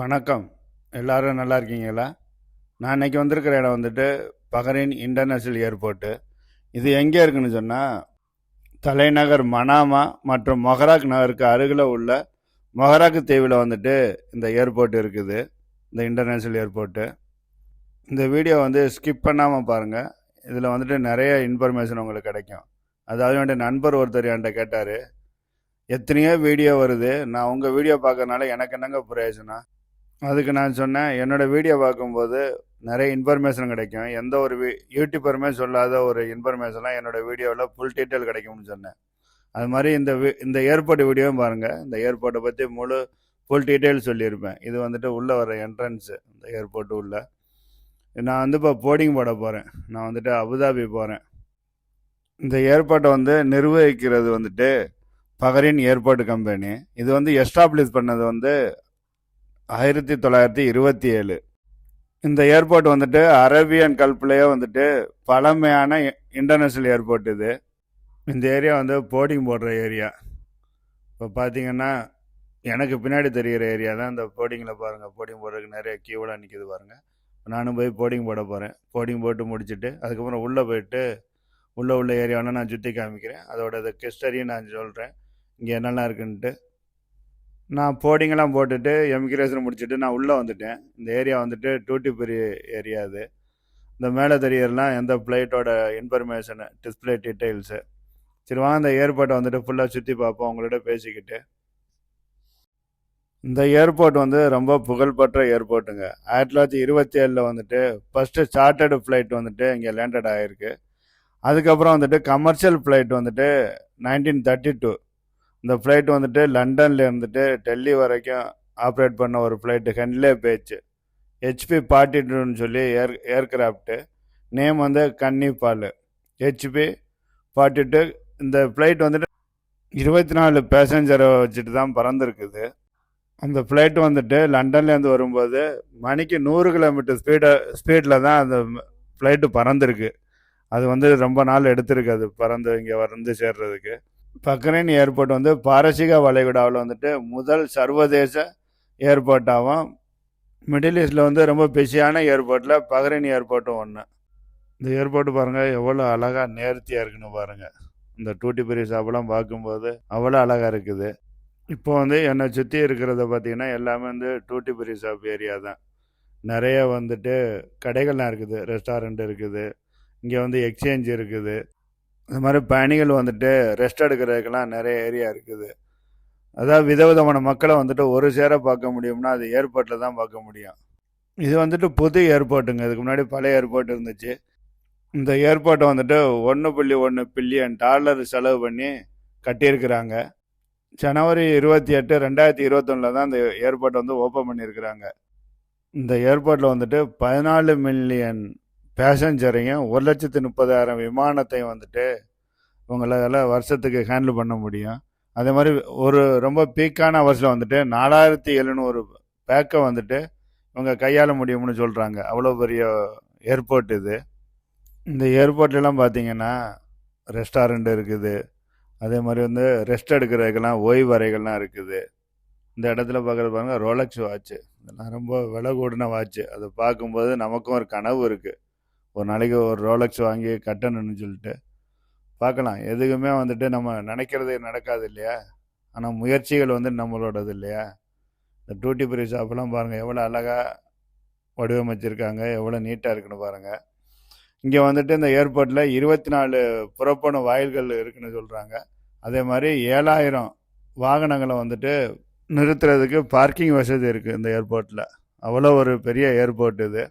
வணக்கம். எல்லோரும் நல்லா இருக்கீங்களா? நான் இன்றைக்கி வந்திருக்கிற இடம் வந்துட்டு பஹ்ரைன் இன்டர்நேஷ்னல் ஏர்போர்ட்டு இது எங்கே இருக்குன்னு சொன்னால் தலைநகர் மனாமா மற்றும் மொஹராக் நகருக்கு அருகில் உள்ள மொஹராக் தீவில் வந்துட்டு இந்த ஏர்போர்ட் இருக்குது. இந்த இன்டர்நேஷ்னல் ஏர்போர்ட்டு இந்த வீடியோ வந்து ஸ்கிப் பண்ணாமல் பாருங்கள் இதில் வந்துட்டு நிறைய இன்ஃபர்மேஷன் உங்களுக்கு கிடைக்கும். அதாவது என்னுடைய நண்பர் ஒருத்தர் என்கிட்ட கேட்டார். எத்தனையோ வீடியோ வருது. நான் உங்கள் வீடியோ பார்க்கறனால எனக்கு என்னங்க பிரயோஜனம் அதுக்கு நான் சொன்னேன் என்னோடய வீடியோ பார்க்கும்போது நிறைய இன்ஃபர்மேஷன் கிடைக்கும். எந்த ஒரு வி யூடியூபருமே சொல்லாத ஒரு இன்ஃபர்மேஷன்லாம் என்னோடய வீடியோவில் ஃபுல் டீட்டெயில் கிடைக்கும்னு சொன்னேன். அது மாதிரி இந்த வி இந்த ஏர்போர்ட் வீடியோவும் பாருங்கள் இந்த ஏர்போர்ட்டை பற்றி முழு ஃபுல் டீட்டெயில் சொல்லியிருப்பேன். இது வந்துட்டு உள்ளே வர என்ட்ரன்ஸு இந்த ஏர்போர்ட்டு உள்ளே. நான் வந்து இப்போ போர்டிங் போட போகிறேன் நான் வந்துட்டு அபுதாபி போகிறேன் இந்த ஏர்போர்ட்டை வந்து நிர்வகிக்கிறது வந்துட்டு பகரின் ஏர்போர்ட் கம்பெனி இது வந்து எஸ்டாப்ளிஷ் பண்ணது வந்து ஆயிரத்தி தொள்ளாயிரத்தி இருபத்தி ஏழு. இந்த ஏர்போர்ட் வந்துட்டு அரேபியன் கல்ப்லேயே வந்துட்டு பழமையான இன்டர்நேஷ்னல் ஏர்போர்ட் இது. இந்த ஏரியா வந்து போர்டிங் போடுற ஏரியா. இப்போ பார்த்தீங்கன்னா எனக்கு பின்னாடி தெரிகிற ஏரியா தான் இந்த போர்டிங்கில் பாருங்கள் போர்டிங் போடுறதுக்கு நிறைய கியூவெலாம் நிற்கிது பாருங்கள் நானும் போய் போர்டிங் போட போகிறேன் போர்டிங் போட்டு முடிச்சுட்டு அதுக்கப்புறம் உள்ளே போயிட்டு உள்ளே உள்ள ஏரியாவில் நான் சுற்றி காமிக்கிறேன். அதோட கிஸ்டரியும் நான் சொல்கிறேன் இங்கே என்னெல்லாம் இருக்குன்ட்டு. நான் போர்டிங்கெல்லாம் போட்டுட்டு எமிக்ரேஷன் முடிச்சுட்டு நான் உள்ளே வந்துட்டேன். இந்த ஏரியா வந்துட்டு டூட்டிபுரி ஏரியா அது. இந்த மேலே தெரியறலாம் எந்த ஃப்ளைட்டோட இன்ஃபர்மேஷனு டிஸ்பிளே டீட்டெயில்ஸு. சரி வாங்க இந்த ஏர்போர்ட்டை வந்துட்டு ஃபுல்லாக சுற்றி பார்ப்போம் உங்களோட பேசிக்கிட்டு. இந்த ஏர்போர்ட் வந்து ரொம்ப புகழ்பெற்ற ஏர்போர்ட்டுங்க. ஆயிரத்தி தொள்ளாயிரத்தி இருபத்தி ஏழில் வந்துட்டு ஃபஸ்ட்டு சார்ட்டர்டு ஃப்ளைட் வந்துட்டு இங்கே லேண்டட் ஆகிருக்கு அதுக்கப்புறம் வந்துட்டு கமர்ஷியல் ஃப்ளைட் வந்துட்டு நைன்டீன் தேர்ட்டி டூ இந்த ஃப்ளைட் வந்துட்டு லண்டனில் இருந்துட்டு டெல்லி வரைக்கும் ஆப்ரேட் பண்ண ஒரு flight Handley Page. HP forty டூன்னு சொல்லி ஏர் ஏர்கிராஃப்ட்டு நேம் வந்து கன்னிப்பால். ஹெச்பி ஃபார்ட்டி டூ இந்த ஃப்ளைட் வந்துட்டு இருபத்தி நாலு பேசஞ்சரை வச்சுட்டு தான் பறந்துருக்குது. அந்த ஃப்ளைட் வந்துட்டு லண்டன்லேருந்து வரும்போது மணிக்கு நூறு கிலோமீட்டர் ஸ்பீடை ஸ்பீடில் தான் அந்த ஃப்ளைட்டு பறந்துருக்கு. அது வந்து ரொம்ப நாள் எடுத்திருக்கு அது பறந்து இங்கே வந்து சேர்றதுக்கு. பக்ரைன் ஏர்போர்ட் வந்து பாரசீக வளைகுடாவில் வந்துட்டு முதல் சர்வதேச ஏர்போர்ட்டாகவும் மிடில் ஈஸ்டில் வந்து ரொம்ப பிஸியான ஏர்போர்ட்டில் பக்ரைன் ஏர்போர்ட்டும் ஒன்று இந்த ஏர்போர்ட் பாருங்கள் எவ்வளோ அழகாக நேர்த்தியாக இருக்குன்னு பாருங்கள் இந்த டூட்டி ஃப்ரீ ஷாப்லாம் பார்க்கும்போது அவ்வளோ அழகாக இருக்குது. இப்போ வந்து என்னை சுற்றி இருக்கிறத பார்த்தீங்கன்னா எல்லாமே வந்து டூட்டி ஃப்ரீ ஷாப் ஏரியா தான். நிறைய வந்துட்டு கடைகள்லாம் இருக்குது ரெஸ்டாரண்ட் இருக்குது. இங்கே வந்து எக்ஸ்சேஞ்ச் இருக்குது. இந்த மாதிரி பயணிகள் வந்துட்டு ரெஸ்ட் எடுக்கிறதுக்கெல்லாம் நிறைய ஏரியா இருக்குது. அதாவது விதவிதமான மக்களை வந்துட்டு ஒரு சேர பார்க்க முடியும்னா அது ஏர்போர்ட்டில் தான் பார்க்க முடியும். இது வந்துட்டு புது ஏர்போர்ட்டுங்க இதுக்கு முன்னாடி பழைய ஏர்போர்ட் இருந்துச்சு. இந்த ஏர்போர்ட்டை வந்துட்டு ஒன்று புள்ளி ஒன்று பில்லியன் டாலர் செலவு பண்ணி கட்டியிருக்கிறாங்க. ஜனவரி இருபத்தி எட்டு ரெண்டாயிரத்தி இருபத்தொன்னில் தான் இந்த ஏர்போர்ட்டை வந்து ஓப்பன் பண்ணியிருக்கிறாங்க. இந்த ஏர்போர்ட்டில் வந்துட்டு பதினாலு மில்லியன் பேசஞ்சரையும் ஒரு லட்சத்து முப்பதாயிரம் விமானத்தையும் வந்துட்டு உங்களால் வருஷத்துக்கு ஹேண்டில் பண்ண முடியும். அதே மாதிரி ஒரு ரொம்ப பீக்கான அவர்ஸில் வந்துட்டு நாலாயிரத்தி எழுநூறு பேக்கை வந்துட்டு இவங்க கையாள முடியும்னு சொல்கிறாங்க அவ்வளோ பெரிய ஏர்போர்ட் இது. இந்த ஏர்போர்ட்லாம் பார்த்தீங்கன்னா ரெஸ்டாரண்ட் இருக்குது. அதே மாதிரி வந்து ரெஸ்ட் எடுக்கிறதுக்கெல்லாம் ஓய்வு அறைகள்லாம் இருக்குது. இந்த இடத்துல பார்க்குறது பாருங்க ரோலக்ஸ் வாட்ச்சு இதெல்லாம் ரொம்ப விலை கூடின வாட்ச்சு அதை பார்க்கும்போது நமக்கும் ஒரு கனவு இருக்குது ஒரு நாளைக்கு ஒரு ரோலக்ஸ் வாங்கி கட்டணும்னு சொல்லிட்டு பார்க்கலாம். எதுக்குமே வந்துட்டு நம்ம நினைக்கிறது நடக்காது இல்லையா? ஆனால் முயற்சிகள் வந்து நம்மளோடது இல்லையா? இந்த டூட்டி ஃப்ரீ ஷாப்லாம் பாருங்கள் எவ்வளோ அழகாக வடிவமைச்சிருக்காங்க எவ்வளோ நீட்டாக இருக்குன்னு பாருங்கள் இங்கே வந்துட்டு இந்த ஏர்போர்ட்டில் இருபத்தி நாலு புறப்படும் வாயில்கள் இருக்குன்னு சொல்கிறாங்க அதே மாதிரி ஏழாயிரம் வாகனங்களை வந்துட்டு நிறுத்துறதுக்கு பார்க்கிங் வசதி இருக்குது இந்த ஏர்போர்ட்டில் அவ்வளோ ஒரு பெரிய ஏர்போர்ட் இது.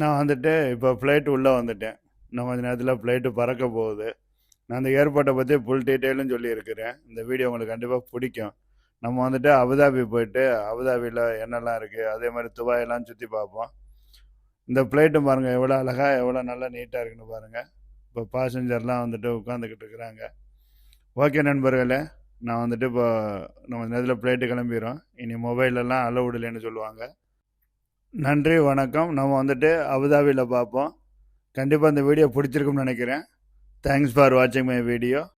நான் வந்துட்டு இப்போ ஃப்ளைட் உள்ளே வந்துட்டேன். இன்னும் கொஞ்ச நேரத்தில் ஃப்ளைட்டு பறக்க போகுது. நான் அந்த ஏர்போர்ட்டை பற்றி ஃபுல் டீட்டெயிலும் சொல்லியிருக்கிறேன். இந்த வீடியோ உங்களுக்கு கண்டிப்பாக பிடிக்கும். நம்ம வந்துட்டு அபுதாபி போயிட்டு அபுதாபியில் என்னெல்லாம் இருக்குது அதே மாதிரி துபாயெல்லாம் சுற்றி பார்ப்போம். இந்த ஃப்ளைட்டும் பாருங்கள் எவ்வளோ அழகாக எவ்வளோ நல்லா நீட்டாக இருக்குன்னு பாருங்கள் இப்போ பாசஞ்சர்லாம் வந்துட்டு உட்காந்துக்கிட்டு இருக்கிறாங்க ஓகே நண்பர்களே நான் வந்துட்டு இப்போ நம்ம நேரத்தில் ஃப்ளைட்டு கிளம்பிடுறோம். இனி மொபைலெல்லாம் அலோவ் இல்லைன்னு சொல்லுவாங்க. நன்றி வணக்கம். நம்ம வந்துட்டு அபுதாபியில் பார்ப்போம். கண்டிப்பாக இந்த வீடியோ பிடிச்சிருக்கும்னு நினைக்கிறேன். தேங்க்ஸ் ஃபார் வாட்சிங் மை வீடியோ